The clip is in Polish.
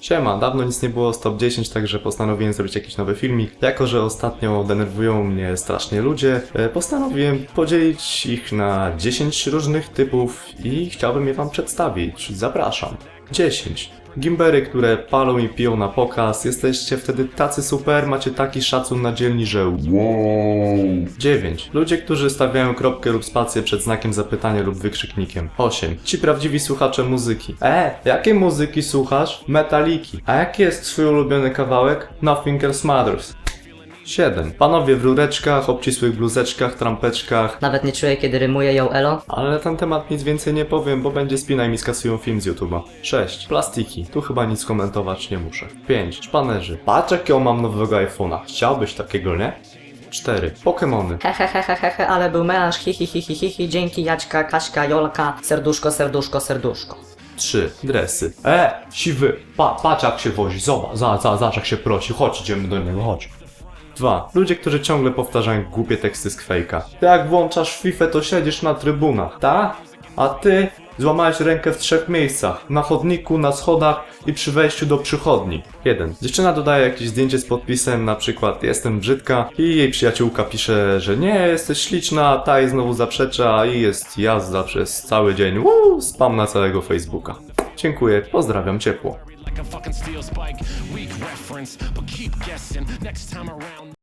Siema, dawno nic nie było z top 10, także postanowiłem zrobić jakiś nowy filmik. Jako, że ostatnio denerwują mnie strasznie ludzie, e, postanowiłem podzielić ich na 10 różnych typów i chciałbym je wam przedstawić. Zapraszam. 10. Gimbery, które palą i piją na pokaz, jesteście wtedy tacy super, macie taki szacun na dzielni, że wow. 9. Ludzie, którzy stawiają kropkę lub spację przed znakiem zapytania lub wykrzyknikiem. 8. Ci prawdziwi słuchacze muzyki. E, jakiej muzyki słuchasz? Metaliki. A jaki jest twój ulubiony kawałek? Nothing Else Matters. 7. Panowie w rureczkach, obcisłych bluzeczkach, trampeczkach, Nawet nie czuję, kiedy rymuję ją elo. ale na ten temat nic więcej nie powiem, bo będzie spina i mi skasują film z YouTube'a. 6. Plastiki. Tu chyba nic komentować nie muszę. 5. Szpanerzy. Patrz jakiego mam nowego iPhone'a. Chciałbyś takiego, nie? 4. Pokemony. Hehehehehe, ale był melanż, hi hi hi hi hi hi, dzięki Jaćka, Kaśka, Jolka, serduszko, serduszko, serduszko. 3. Dresy. E, siwy. Pa, patrz jak się wozi. Zobacz, za, za, za, jak się prosi. Chodź, idziemy do niego, chodź. 2. Ludzie, którzy ciągle powtarzają głupie teksty z kwejka. Ty jak włączasz FIFA, to siedzisz na trybunach, ta? A ty złamałeś rękę w trzech miejscach. Na chodniku, na schodach i przy wejściu do przychodni. 1. Dziewczyna dodaje jakieś zdjęcie z podpisem, na przykład jestem brzydka i jej przyjaciółka pisze, że nie, jesteś śliczna, a ta jej znowu zaprzecza i jest jazda przez cały dzień. Woo, spam na całego Facebooka. Dziękuję, pozdrawiam ciepło. Like a fucking steel spike. Weak reference, but keep guessing. Next time around.